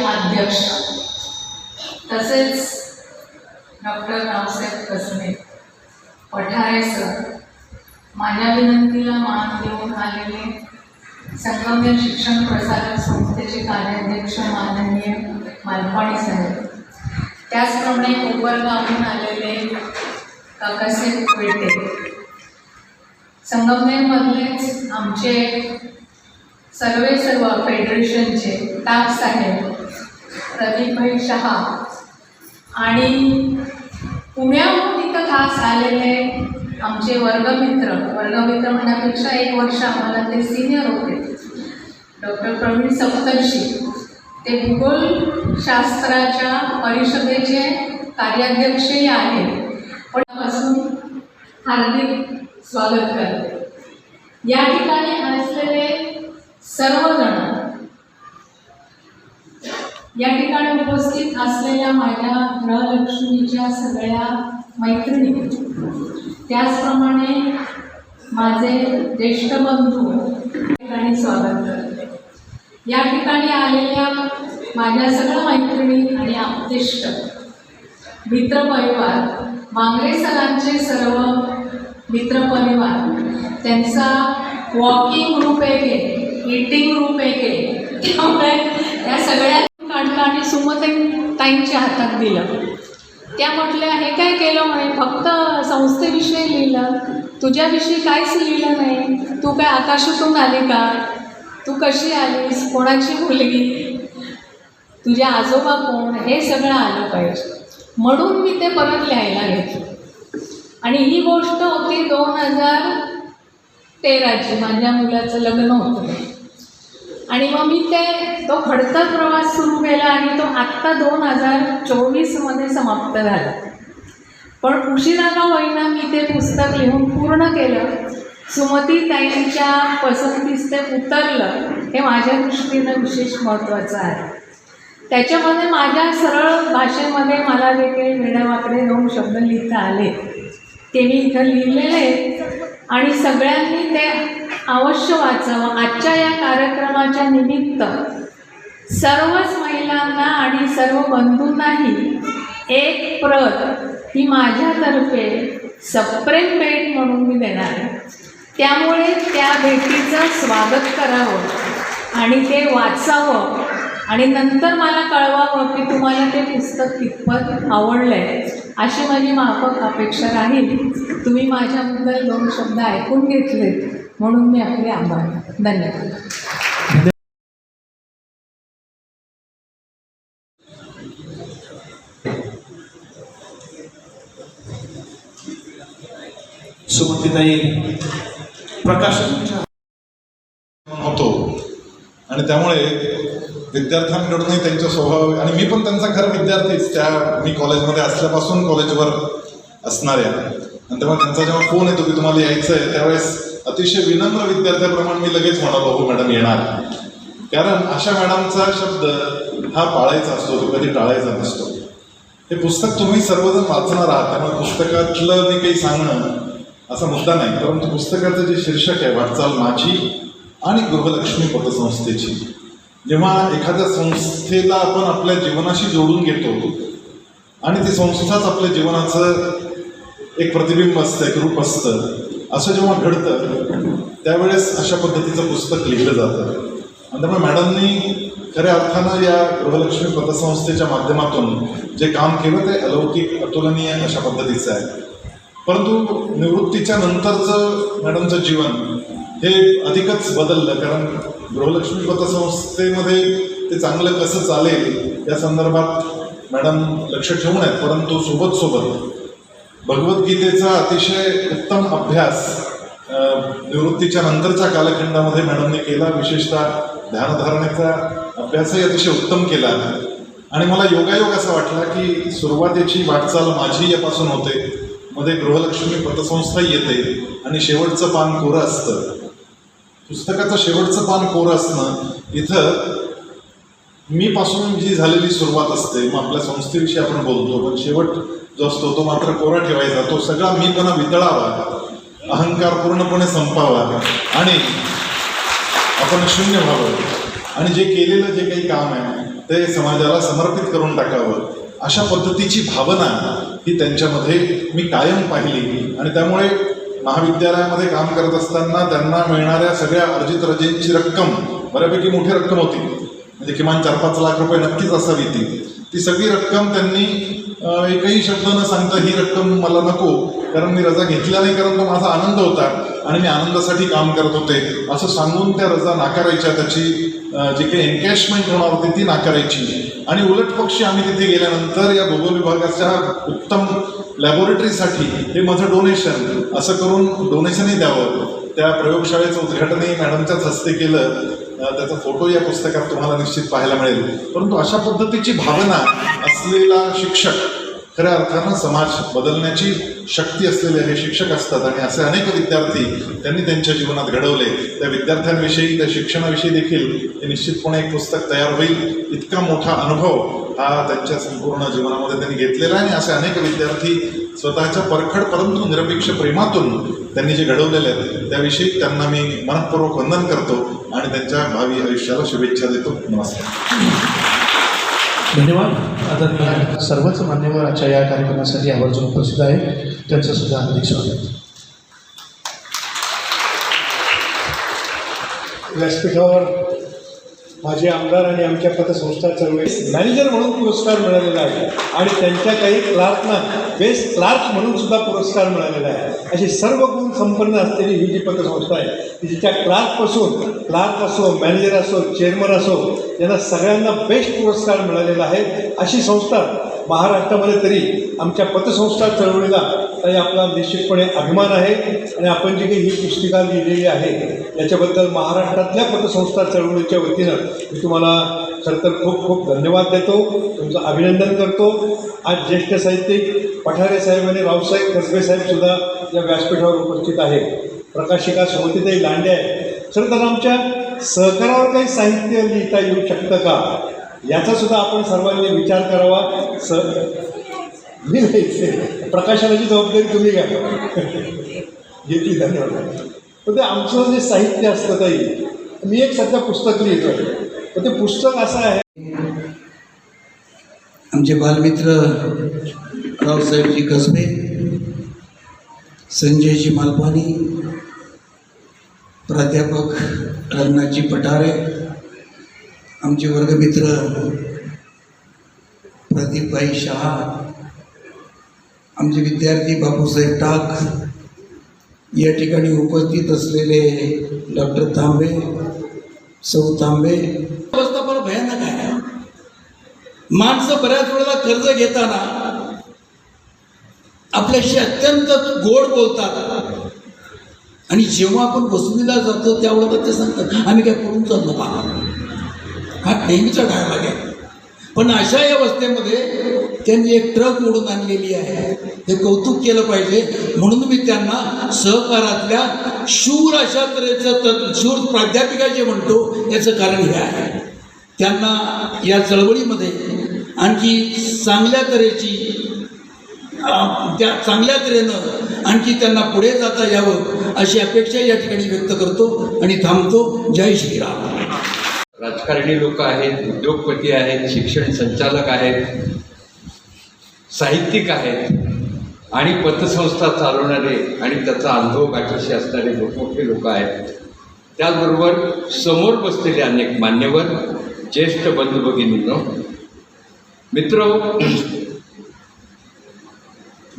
माजी अध्यक्ष. तसेच डॉक्टर रावसाहेब कसबे पठारे सर माझ्या विनंतीला मान देऊन आलेले संगम्य शिक्षण प्रसारक संस्थेचे कार्याध्यक्ष माननीय मालपाणी साहेब. त्याचप्रमाणे कोपरगावहून आलेले काकासाहेब पेटे. संगमनेरमधलेच आमचे सर्वे सर्व फेडरेशनचे ताप साहेब प्रदीपभाई शहा. आणि पुण्याहून इथं खास आलेले आमचे वर्गमित्र वर्गमित्र म्हणण्यापेक्षा एक वर्ष आम्हाला ते सिनियर होते. डॉक्टर प्रवीण सप्तर्षी. ते भूगोलशास्त्राच्या परिषदेचे कार्याध्यक्षही आहेत. पण पासून हार्दिक स्वागत करते. या ठिकाणी असलेले सर्वजण या ठिकाणी उपस्थित असलेल्या माझ्या ग्रहलक्ष्मीच्या सगळ्या मैत्रिणी. त्याचप्रमाणे माझे ज्येष्ठ बंधू या ठिकाणी स्वागत करते. या ठिकाणी आलेल्या माझ्या सगळ्या मैत्रिणी आणि आप्तेष्ट मित्रपरिवार मांगरे सरांचे सर्व मित्रपरिवार त्यांचा वॉकिंग ग्रुप एक आहे इटिंग ग्रुप एक आहे. त्यामुळे या सगळ्या आणि सुमते ताईंच्या हातात दिलं. त्या म्हटल्या हे काय केलं म्हणे? फक्त संस्थेविषयी लिहिलं. तुझ्याविषयी काहीच लिहिलं नाही. तू काय आकाशातून आली का? तू कशी आलीस? कोणाची मुलगी? तुझे आजोबा कोण? हे सगळं आलं पाहिजे. म्हणून मी ते परत लिहायला घेतलं. आणि ही गोष्ट होती दोन हजार तेराची. माझ्या मुलाचं लग्न होतं. आणि मग मी ते तो खडतर प्रवास सुरू केला आणि तो आत्ता दोन हजार चोवीसमध्ये समाप्त झाला. पण उशिरा का होईना मी ते पुस्तक लिहून पूर्ण केलं. सुमती ताईंच्या पसंतीस ते उतरलं हे माझ्या दृष्टीनं विशेष महत्त्वाचं आहे. त्याच्यामध्ये माझ्या सरळ भाषेमध्ये मला जे काही वेड्यावाकडे दोन शब्द लिहिता आले ते मी इथं लिहिलेले आहेत. आणि सगळ्यांनी ते अवश्य वाचावं. आजच्या या कार्यक्रमाच्या निमित्त सर्वच महिलांना आणि सर्व बंधूंनाही एक प्रत ही माझ्यातर्फे सप्रेम भेट म्हणून मी देणार आहे. त्यामुळे त्या भेटीचं स्वागत करावं आणि ते वाचावं. आणि नंतर मला कळवावं की तुम्हाला ते पुस्तक कितपत आवडलं आहे अशी माझी माफक अपेक्षा राहील. तुम्ही माझ्याबद्दल दोन शब्द ऐकून घेतले म्हणून मी आपले आभार. धन्यवाद. सुमतीताई प्रकाशन होतो. आणि त्यामुळे विद्यार्थ्यांकडूनही त्यांचा स्वभाव आणि मी पण त्यांचा खरं विद्यार्थीच त्या मी कॉलेजमध्ये असल्यापासून कॉलेजवर असणाऱ्या आणि तेव्हा त्यांचा जेव्हा फोन येतो की तुम्हाला यायचं आहे त्यावेळेस अतिशय विनम्र विद्यार्थ्याप्रमाणे मी लगेच म्हणालो हो मॅडम येणार. कारण अशा मॅडमचा शब्द हा पाळायचा असतो तो कधी टाळायचा नसतो. हे पुस्तक तुम्ही सर्वजण वाचणार आहात त्यामुळे पुस्तकातलं मी काही सांगणं असा मुद्दा नाही. परंतु पुस्तकाचं जे शीर्षक आहे वाटचाल माझी आणि गृहलक्ष्मी पतसंस्थेची. जेव्हा एखाद्या संस्थेला आपण आपल्या जीवनाशी जोडून घेतो आणि ती संस्थाच आपल्या जीवनाचं एक प्रतिबिंब असतं एक रूप असतं असं जेव्हा घडतं त्यावेळेस अशा पद्धतीचं पुस्तक लिहिलं जातं. आणि त्यामुळे मॅडमनी खऱ्या अर्थानं या गृहलक्ष्मी पतसंस्थेच्या माध्यमातून जे काम केलं ते अलौकिक अतुलनीय अशा पद्धतीचं आहे. परंतु निवृत्तीच्या नंतरचं मॅडमचं जीवन हे अधिकच बदललं कारण गृहलक्ष्मी पतसंस्थेमध्ये ते चांगलं कसं चालेल या संदर्भात मॅडम लक्ष ठेवून आहेत परंतु सोबत सोबत भगवद्गीतेचा अतिशय उत्तम अभ्यास निवृत्तीच्या नंतरच्या कालखंडामध्ये मॅडमने केला. विशेषतः ध्यानधारणेचा अभ्यासही अतिशय उत्तम केला. आणि मला योगायोग असा वाटला की सुरुवातीची वाटचाल माझी यापासून होते. मध्ये गृहलक्ष्मी पतसंस्था येते आणि शेवटचं पान कोरं असतं. पुस्तकाचं शेवटचं पान कोर असणं इथं मी पासून जी झालेली सुरुवात असते मग आपल्या संस्थेविषयी आपण बोलतो पण शेवट जो असतो तो मात्र कोरा ठेवायचा तो सगळा मीपणा वितळावा अहंकार पूर्णपणे संपावा आणि आपण शून्य व्हावं. आणि जे केलेलं जे काही काम आहे ते समाजाला समर्पित करून टाकावं. अशा पद्धतीची भावना ही त्यांच्यामध्ये मी कायम पाहिली आणि त्यामुळे महाविद्यालयामध्ये काम करत असताना त्यांना मिळणाऱ्या सगळ्या अर्जित रजेंची रक्कम बऱ्यापैकी मोठी रक्कम होती. म्हणजे किमान चार पाच लाख रुपये नक्कीच असावी ती. ती सगळी रक्कम त्यांनी एकही शब्द न सांगता ही रक्कम मला नको कारण मी रजा घेतल्या नाही कारण तो माझा आनंद होता आणि मी आनंदासाठी काम करत होते. असं सांगून त्या रजा नाकारायच्या त्याची जी काही एन्कॅशमेंट होणार होती ती नाकारायची. आणि उलट पक्षी आम्ही तिथे गेल्यानंतर या भूगोल विभागाच्या उत्तम लॅबोरेटरीसाठी हे माझं डोनेशन असं करून डोनेशनही द्यावं. त्या प्रयोगशाळेचं उद्घाटनही मॅडमच्याच हस्ते केलं. त्याचा फोटो या पुस्तकात तुम्हाला निश्चित पाहायला मिळेल. परंतु अशा पद्धतीची भावना असलेला शिक्षक खऱ्या अर्थानं समाज बदलण्याची शक्ती असलेले हे शिक्षक असतात आणि असे अनेक विद्यार्थी त्यांनी त्यांच्या जीवनात घडवले. त्या विद्यार्थ्यांविषयी त्या शिक्षणाविषयी देखील हे निश्चितपणे एक पुस्तक तयार होईल. इतका मोठा अनुभव हा त्यांच्या संपूर्ण जीवनामध्ये त्यांनी घेतलेला आहे आणि असे अनेक विद्यार्थी स्वतःच्या परखड परंतु निरपेक्ष प्रेमातून त्यांनी जे घडवलेले आहेत त्याविषयी त्यांना मी मनपूर्वक वंदन करतो आणि त्यांच्या भावी आयुष्याला शुभेच्छा देतो. नमस्कार. धन्यवाद. आदरणीय सर्वच मान्यवर आजच्या या कार्यक्रमासाठी आवर्जून उपस्थित आहे. त्यांचं सुद्धा हार्दिक स्वागत. व्यासपीठावर माझे आमदार आणि आमच्या पतसंस्था चळवळी मॅनेजर म्हणून पुरस्कार मिळालेला आहे. आणि त्यांच्या काही क्लार्कना बेस्ट क्लार्क म्हणून सुद्धा पुरस्कार मिळालेला आहे. अशी सर्व गुण संपन्न असलेली ही जी पतसंस्था आहे की जिच्या क्लार्कपासून क्लार्क असो मॅनेजर असो चेअरमन असो यांना सगळ्यांना बेस्ट पुरस्कार मिळालेला आहे. अशी संस्था महाराष्ट्रामध्ये तरी आमच्या पतसंस्था चळवळीला ताई आपला निश्चितपणे अभिमान आहे आणि आपण जी काही ही पुस्तिका लिहिलेली आहे याच्याबद्दल महाराष्ट्रातल्या पतसंस्था चळवळीच्या वतीनं मी तुम्हाला खरं तर खूप खूप धन्यवाद देतो तुमचं अभिनंदन करतो. आज ज्येष्ठ साहित्यिक पठारे साहेब आणि रावसाहेब कसबे या व्यासपीठावर उपस्थित आहेत. प्रकाशिका सुमतीताई लांडे आहे खरं तर आमच्या सहकारावर काही साहित्य लिहिता येऊ शकतं का? याचासुद्धा आपण सर्वांनी विचार करावा. स मी नाही. प्रकाशनाची जबाबदारी तुम्ही घ्या. घेतली धन्यवाद. पण ते आमचं जे साहित्य असतं ताई मी एक सध्या पुस्तक लिहितो. पण ते पुस्तक असं आहे. आमचे बालमित्र रावसाहेबजी कसबे संजयजी मालपानी प्राध्यापक रंगनाथजी पठारे आमचे वर्गमित्र प्रदीपभाई शहा आमचे विद्यार्थी बापूसाहेब टाक या ठिकाणी उपस्थित असलेले डॉक्टर तांबे सौ तांबे. अवस्था फार भयानक आहे. माणसं बऱ्याच वेळेला कर्ज घेताना आपल्याशी अत्यंत गोड बोलतात. आणि जेव्हा आपण वसुलीला जातो त्यावेळेला ते सांगतात आम्ही काय करून चाललो का हा नेहमीचा डायलॉग आहे. पण अशा या अवस्थेमध्ये त्यांनी एक ट्रक ओढून आणलेली आहे. हे कौतुक केलं पाहिजे. म्हणून मी त्यांना सहकारातल्या शूर अशा तऱ्हेचं तत् शूर प्राध्यापिका जे म्हणतो याचं कारण हे आहे. त्यांना या चळवळीमध्ये आणखी चांगल्या तऱ्हेची त्या चांगल्या तऱ्हेनं आणखी त्यांना पुढे जाता यावं अशी अपेक्षा या ठिकाणी व्यक्त करतो आणि थांबतो. जय श्रीराम. राजकारणी लोक आहेत उद्योगपती आहेत शिक्षण संचालक आहेत. साहित्यिक आहेत. आणि पतसंस्था चालवणारे आणि त्याचा अनुभव गाठीशी असणारे मोठमोठे लोक आहेत. त्याचबरोबर समोर बसलेले अनेक मान्यवर ज्येष्ठ बंधू भगिनींनो मित्र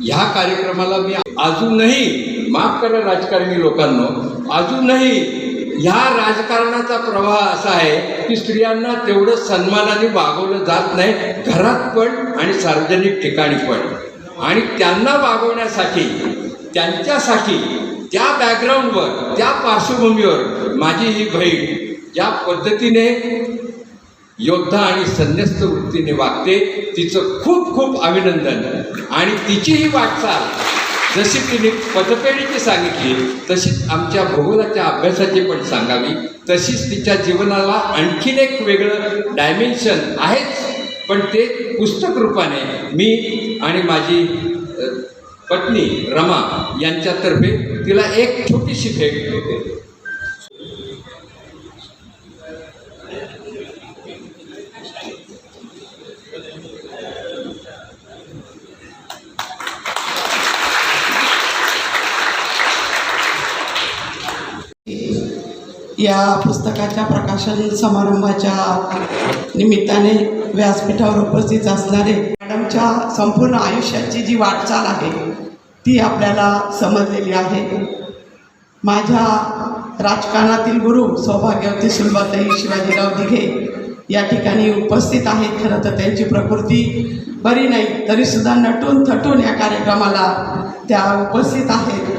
ह्या कार्यक्रमाला मी अजूनही माफ करा राजकारणी लोकांनो अजूनही ह्या राजकारणाचा प्रवाह असा आहे की स्त्रियांना तेवढं सन्मानाने वागवलं जात नाही घरात पण आणि सार्वजनिक ठिकाणी पण. आणि त्यांना वागवण्यासाठी त्यांच्यासाठी त्या बॅकग्राऊंडवर त्या पार्श्वभूमीवर माझी ही बहीण ज्या पद्धतीने योद्धा आणि संन्यस्त वृत्तीने वागते तिचं खूप खूप अभिनंदन. आणि तिचीही वाटचाल जशी तिने पदपेढीची सांगितली तशीच आमच्या भूगोलाच्या अभ्यासाची पण सांगावी. तशीच तिच्या जीवनाला आणखीन एक वेगळं डायमेन्शन आहेच. पण ते पुस्तक रूपाने मी आणि माझी पत्नी रमा यांच्यातर्फे तिला एक छोटीशी भेट देते. या पुस्तकाच्या प्रकाशन समारंभाच्या निमित्ताने व्यासपीठावर उपस्थित असणारे मॅडमच्या संपूर्ण आयुष्याची जी वाटचाल आहे ती आपल्याला समजलेली आहे. माझ्या राजकारणातील गुरु सौभाग्यवती सुलभाताई शिवाजीराव दिघे या ठिकाणी उपस्थित आहेत. खरं तर त्यांची प्रकृती बरी नाही तरीसुद्धा नटून थटून या कार्यक्रमाला त्या उपस्थित आहेत.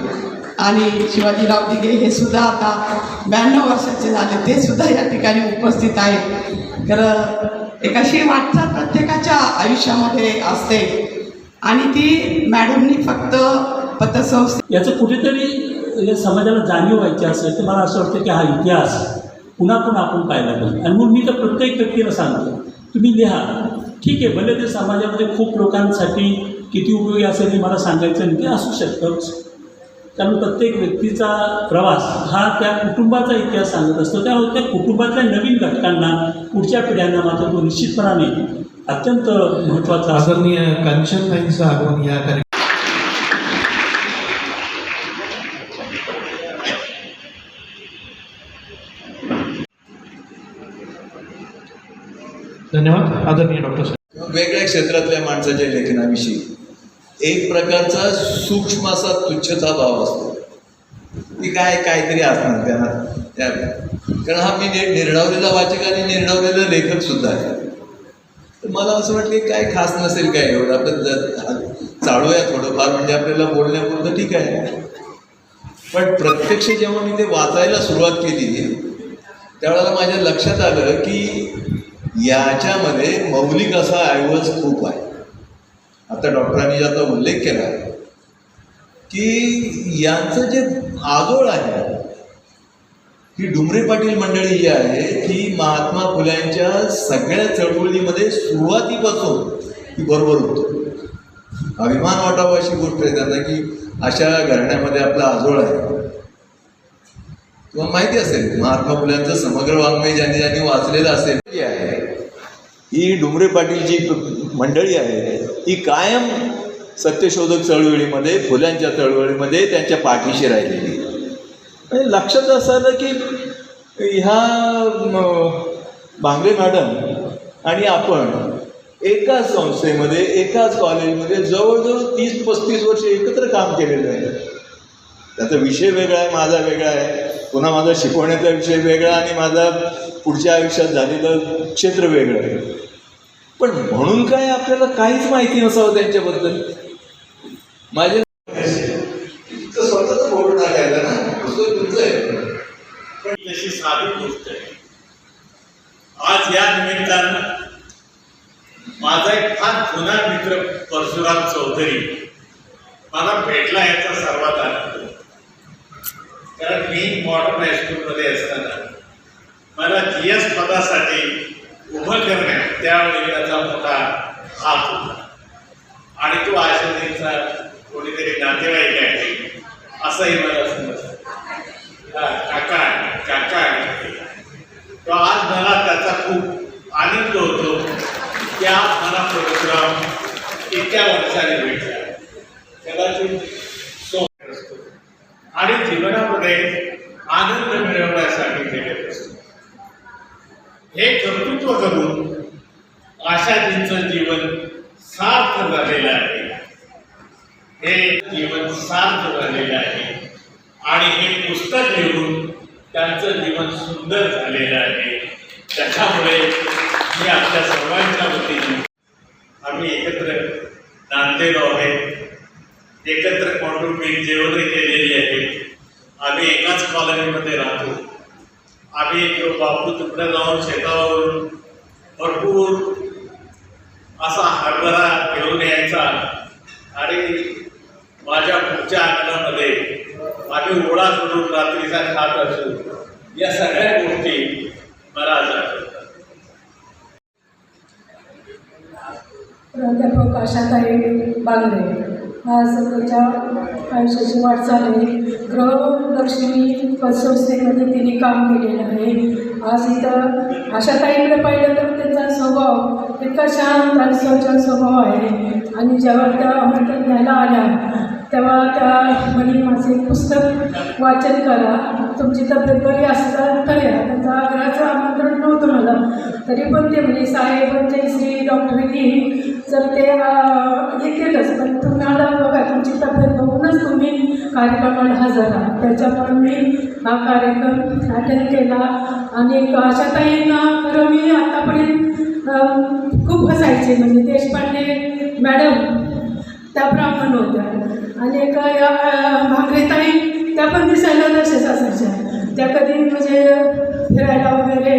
आणि शिवाजीराव दिघे हे सुद्धा आता ब्याण्णव वर्षाचे झाले. ते सुद्धा या ठिकाणी उपस्थित आहेत. खरं एक अशी वाटचाल प्रत्येकाच्या आयुष्यामध्ये असते. आणि ती मॅडमनी फक्त पतसंस्थे याचं कुठेतरी या समाजाला जाणीव व्हायची असेल तर मला असं वाटतं की हा इतिहास पुन्हा पुन्हा आपण पाहायला पाहिजे आणि म्हणून मी तर प्रत्येक व्यक्तीला सांगतो तुम्ही लिहा. ठीक आहे भले ते समाजामध्ये खूप लोकांसाठी किती उपयोगी असेल हे मला सांगायचं नाही ते असू शकतंच. कारण प्रत्येक व्यक्तीचा प्रवास हा त्या कुटुंबाचा इतिहास सांगत असतो. त्यामुळे त्या कुटुंबातल्या नवीन घटकांना पुढच्या पिढ्यांना मात्र तो निश्चितपणाने अत्यंत महत्त्वाचा असतो. आदरणीय कांचनताईंचं आगमन या कार्यक्रम धन्यवाद. आदरणीय डॉक्टर साहेब. वेगळ्या क्षेत्रातल्या माणसाच्या लेखनाविषयी. एक प्रकारचा सूक्ष्म असा तुच्छता भाव असतो. की काय काहीतरी असणार त्यांना त्या कारण हा मी नेट निर्णवलेला वाचक आणि निर्णवलेला लेखक सुद्धा आहे. तर मला असं वाटलं की काय खास नसेल काय एवढं? आपण जर चालूया थोडंफार म्हणजे आपल्याला बोलण्यापुरतं ठीक आहे. पण प्रत्यक्ष जेव्हा मी ते वाचायला सुरुवात केली त्यावेळेला माझ्या लक्षात आलं की याच्यामध्ये मौलिक असा ऐवज खूप आहे. आता डॉक्टरांनी ज्याचा उल्लेख केला की यांचं जे आजोळ आहे ही डुमरे पाटील मंडळी जी आहे ती महात्मा फुल्यांच्या सगळ्या चळवळीमध्ये सुरुवातीपासून ती बरोबर होतो. अभिमान वाटावा अशी गोष्ट आहे त्यांना की अशा घराण्यामध्ये आपला आजोळ आहे. तुम्हाला माहिती असेल महात्मा फुल्यांचं समग्र वाङ्मय ज्यांनी ज्यांनी वाचलेलं असेल आहे. ही डुमरे पाटील जी मंडळी आहे ही कायम सत्यशोधक चळवळीमध्ये फुल्यांच्या चळवळीमध्ये त्यांच्या पाठीशी राहिलेली म्हणजे लक्षात असं आलं की ह्या भांगरे मॅडम आणि आपण एकाच संस्थेमध्ये एकाच कॉलेजमध्ये जवळजवळ तीस पस्तीस वर्ष एकत्र काम केलेलं आहे. त्याचा विषय वेगळा आहे माझा वेगळा आहे. पुन्हा माझा शिकवण्याचा विषय वेगळा आणि माझा पुढच्या आयुष्यात झालेलं क्षेत्र वेगळं आहे. पण म्हणून काय आपल्याला काहीच माहिती नसावं त्यांच्याबद्दल? माझे स्वतःच बोलून टाकायला ना. पुस्तक तुमचं आहे. पण तशी साधी गोष्ट आहे. आज या निमित्तानं माझा एक फार जुना मित्र परशुराम चौधरी मला भेटला याचा सर्वात आनंद. कारण मी मॉडर्न हायस्कूलमध्ये असताना मला जी एस पदासाठी उभं करणे त्यावेळी त्याचा मोठा हात होता. आणि तो आशादींचा कोणीतरी नातेवाईक आहे असंही मला समजतं हा, काका काका तो आज मला त्याचा खूप आनंद होतो की आज मला परशुराम इतक्या वर्षाने भेटला कदाचित सो असतो आणि जीवनामध्ये आनंद मिळवण्यासाठी केले असतो हे कर्तृत्व करून आशाजींचं जीवन सार्थ झालेलं आहे हे जीवन सार्थ झालेलं आहे आणि हे पुस्तक लिहून त्यांचं जीवन सुंदर झालेलं आहे त्याच्यामुळे मी आपल्या सर्वांच्या वतीने आम्ही एकत्र नांदलेलो आहे. एकत्र कौटुंबिक जेवणे केलेली आहे. आम्ही एकाच कॉलनीमध्ये राहतो. आम्ही तो बापू तुकड्या जाऊन शेतावरून भरपूर असा हरभरा घेऊन यायचा. आणि माझ्या पुढच्या अंगणामध्ये आम्ही ओळा सोडून रात्रीचा खात असू. या सगळ्या गोष्टी मला आज आठवतात. प्राध्यापक आशाताई बांगडे. आज त्याच्या आयुष्याची वाटचाल आहे ग्रहलक्ष्मी पतसंस्थेमध्ये तिने काम केलेलं आहे. आज इथं आशाताईकडे पाहिलं तर त्यांचा स्वभाव इतका शांत आणि स्वच्छ स्वभाव आहे. आणि जेव्हा त्या अमृत घ्यायला आल्या तेव्हा त्या म्हणे माझे पुस्तक वाचन करा. तुमची तब्येत बरी असतात तर या त्यांचा आग्रहाचं आमंत्रण नव्हतं तरी पण ते म्हणजे साहेब श्री डॉक्टरनी जर ते हे केलंच. पण तुम्हाला बघा तुमची तब्येत बघूनच तुम्ही कार्यक्रमाला हजर आहात. त्याच्यामुळे मी हा कार्यक्रम अटेंड केला. आणि आशाताईंना खरं मी आतापर्यंत खूप हसायचे. म्हणजे देशपांडे मॅडम त्या ब्राह्मण होत्या. आणि एक या भांगरेताई त्या पण दिसायला तसेच असायच्या. त्या कधी म्हणजे फिरायला वगैरे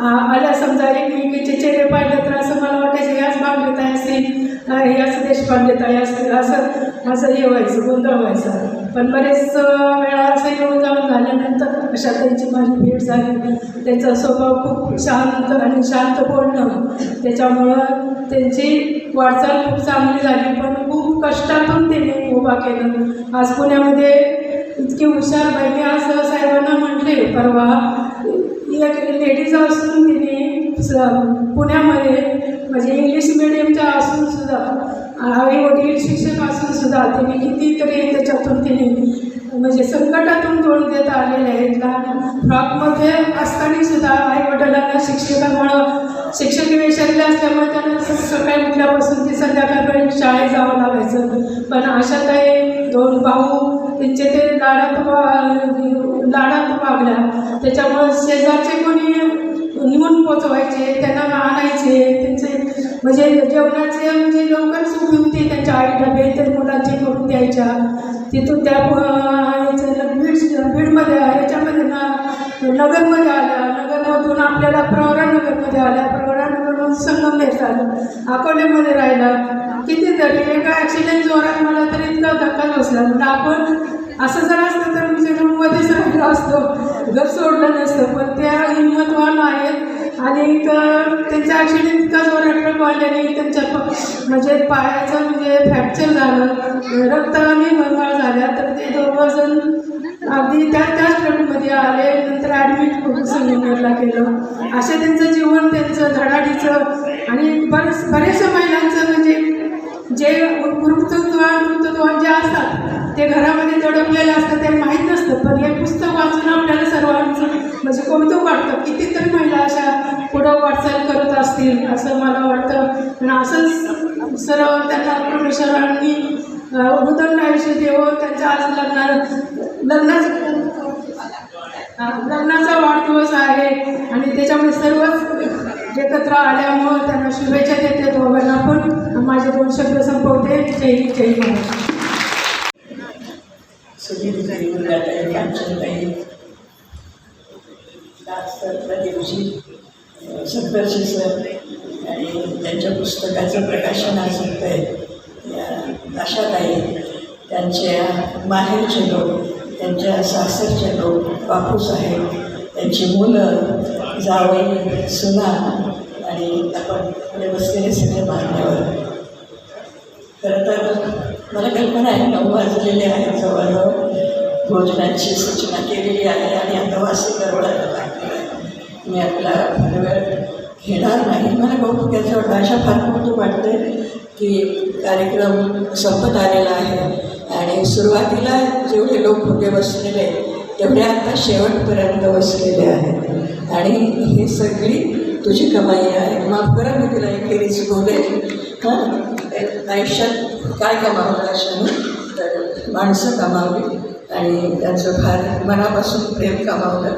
आला आल्या समजा एकमेकीचे चेहरे पाहिले तर असं मला वाटायचं याच भांगरेताई असतील अं, याच देशपांडेताई असतील असं असं हे व्हायचं गोंधळ व्हायचा. पण बरेच वेळा असं येऊन जाऊन झाल्यानंतर अशा त्यांची माझी भेट झाली. त्यांचा स्वभाव खूप शांत आणि शांत बोलणं त्याच्यामुळं त्यांची वाटचाल खूप चांगली झाली पण खूप कष्टातून त्यांनी उभा केलं. आज पुण्यामध्ये इतकी हुशार भाई मी असं साहेबांना म्हटले परवा एक लेडीज असून तिने पुण्यामध्ये म्हणजे इंग्लिश मिडियमच्या असून सुद्धा आई वडील शिक्षक असून सुद्धा तिने कितीतरी त्याच्यातून तिने म्हणजे संकटातून तोंड देत आलेले आहेत. लहान फ्रॉकमध्ये असताना सुद्धा आई वडिलांना शिक्षकामुळं शिक्षक विषयातले असल्यामुळे त्यांना सकाळी उठल्यापासून ते संध्याकाळपर्यंत शाळेत जावं लागायचं. पण अशा काही दोन भाऊ त्यांचे ते लाडात लाडात वागल्या. त्याच्यामुळं शेजारचे कोणी निवून पोचवायचे त्यांना आणायचे त्यांचे म्हणजे जेवणाचे म्हणजे लवकर सुख होती त्यांच्या आई डबे ते मुलांचे करून द्यायच्या. तिथून त्या अं, बीड बीडमध्ये याच्यामध्ये ना नगरमध्ये आल्या नगरमधून आपल्याला प्रवरानगरमध्ये आल्या प्रवरानगरमधून संगमनेर झालं अकोल्यामध्ये राहिला. कितीतरी एका ॲक्सिडेंट जोरात मला तरी इतका धक्का बसला. म्हणजे आपण असं जर असतं तर म्हणजे रूममध्येच राहिलो असतो. घर सोडलं नसतं. पण त्या हिंमतवान आहेत. आणि त्यांचा ॲक्सिडेंट इतका जोरात ट्रक वाढल्याने त्यांच्या म्हणजे पायाचं म्हणजे फ्रॅक्चर झालं. रक्त आणि मळमळ झाल्या. तर ते दोघं जण अगदी त्या त्याच ट्रकमध्ये आले नंतर ॲडमिट करून संगमनेरला केलं. असे त्यांचं जीवन त्यांचं धडाडीचं आणि बरेच बरेचशा महिलांचं म्हणजे जे मृत्यूत्वान मृत्यूत्वान जे असतात ते घरामध्ये दडपलेलं असतं ते माहीत नसतं. पण हे पुस्तक वाचून आपल्याला सर्वांचं म्हणजे कौतुक वाटतं. कितीतरी महिला अशा पुढं वाटचाल करत असतील असं मला वाटतं. आणि असंच सर्व त्यांना परमेश्वरांनी उदंड आयुष्य देव त्यांच्या आज लग्ना लग्नाचं लग्नाचा वाढदिवस आहे. आणि त्याच्यामुळे सर्वच एकत्र आल्यामुळं त्यांना शुभेच्छा देते दोघांना पण. माझे दोन शब्द संपवते. जय हिंद जय महाराष्ट्र सुधीरताई मुलाताई दिवशी सत्तरशे सर. आणि त्यांच्या पुस्तकाचं प्रकाशन आज होत आहे आशाताई त्यांच्या माहेरचे लोक त्यांच्या सासरचे लोक बापूसाहेब त्यांची मुलं जावई सुना आणि आपण पुढे बसलेले सगळे बांधल्यावर खरं तर मला कल्पना आहे नऊ वाजलेले आहेत जवळजवळ. भोजनाची सूचना केलेली आहे आणि आता वासी दरवळायला लागलेला आहे मी आपला वेळ घेणार नाही. मला कौतुक याचं वाटतं अशा फार कौतुक वाटते की कार्यक्रम संपत आलेला आहे. आणि सुरुवातीला जेवढे लोक होते बसलेले तेवढे आता शेवटपर्यंत बसलेले आहेत. आणि हे सगळी तुझी कमाई आहे. माफ करा मी तुला एकेरीच बोले हां? आयुष्यात काय कमावलं अशा तर माणसं कमावली आणि त्यांचं फार मनापासून प्रेम कमावलं.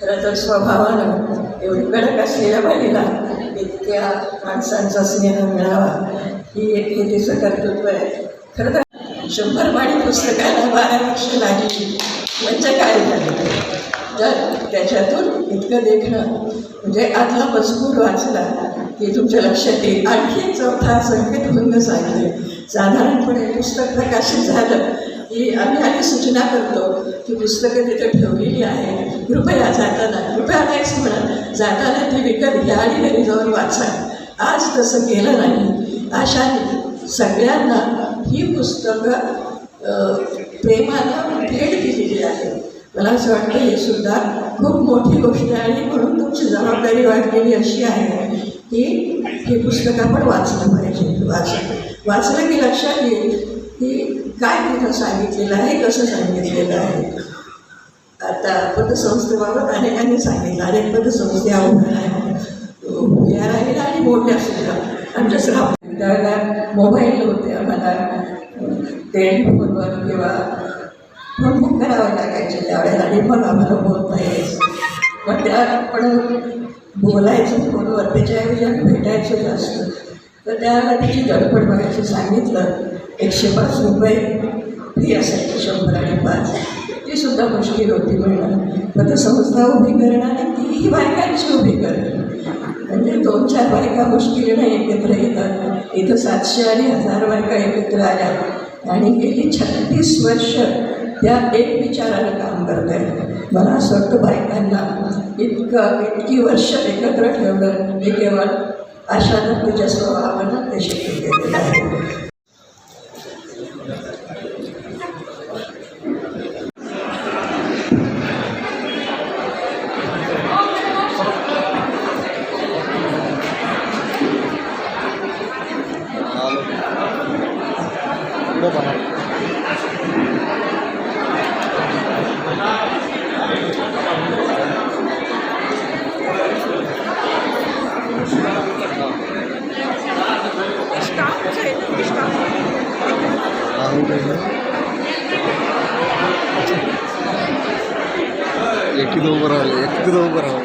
खरं तर स्वभावानं एवढी कडक असलेल्या बाईला इतक्या माणसांचा स्नेह मिळावा ही एक हे तिचं कर्तृत्व आहे. खरं तर शंभर पाणी पुस्तकाला बारा वर्ष लागली म्हणजे काय झालं? तर त्याच्यातून इतकं देखणं म्हणजे आतला मजकूर वाचला की तुमच्या लक्षात येईल. आणखी चौथा संकेतभंग सांगते. साधारणपणे पुस्तक प्रकाशित झालं की आम्ही आधी सूचना करतो ती पुस्तकं तिथे ठेवलेली आहे. कृपया जाताना कृपया नाहीच म्हणत. जाताना ती विकत घ्या आणि घरी जाऊन वाचा. आज तसं केलं नाही. अशाने सगळ्यांना ही पुस्तकं प्रेमाला भेट दिलेली आहे. मला असं वाटतं हे सुद्धा खूप मोठी गोष्ट आहे आणि म्हणून तुमची जबाबदारी वाढलेली अशी आहे की हे पुस्तक आपण वाचलं पाहिजे. वाचलं वाचलं की लक्षात येईल की काय कुठं सांगितलेलं आहे कसं सांगितलेलं आहे? आता पतसंस्थेबाबत अनेकांनी सांगितलं अनेक पतसंस्थे अवघड आहे उभ्या राहिल्या आणि मोठ्या सुद्धा. आमच्या श्राव त्यावेळेला मोबाईल होते आम्हाला टेलिफोनवर किंवा फोन बुक करावं लागायचे त्यावेळेला आणि मग आम्हाला बोलता यायचं. मग त्या पण बोलायचं फोनवर त्याच्याऐवजी आम्ही भेटायचं जास्त. तर त्याला त्याची गडबड बघायचं सांगितलं. एकशे पाच रुपये फी असायची शंभर आणि पाच. ती सुद्धा मुश्किल होती म्हणणं पण संस्था उभी करणं आणि तीही बायकांची उभी करणं म्हणजे दोन चार बायका मुश्किलीनं एकत्र येतात. इथं सातशे आणि हजार बायका एकत्र आल्या. आणि गेली छत्तीस वर्ष त्या एक विचारानं काम करत आहेत मला असं वाटतं बायकांना इतकं इतकी वर्ष एकत्र ठेवलं. हे केवळ आशानं तुझ्या स्वभावानं ते शक्य केलेलं आहे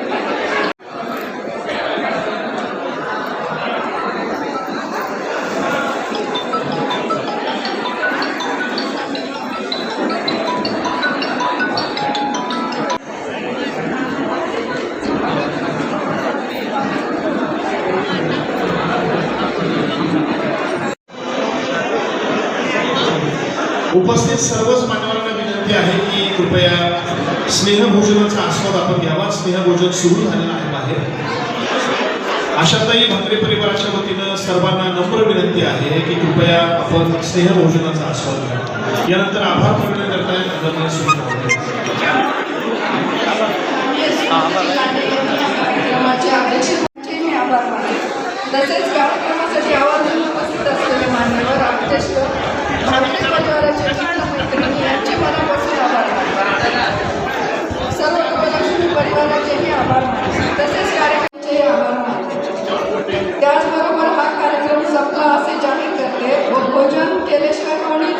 भोजनाचा आस्वाद आपण घ्यावा स्नेहभोजन सुरू झालेलं आहे बाहेर. अशातही भाकरे परिवाराच्या वतीनं सर्वांना नम्र विनंती आहे की कृपया आपण स्नेहभोजनाचा आस्वाद घ्या. यानंतर आभार प्रकट करताय तसेच कार्यक्रमासाठी उपस्थित असलेले मान्यवर परिवाराचे यांचे मनापासून आभार मानतात परिवाराला आभार तसेच कार्यक्रमाचे आभार मानले त्याचबरोबर हा कार्यक्रम संपला असे जाहीर करते व भोजन केल्याशिवाय कोणी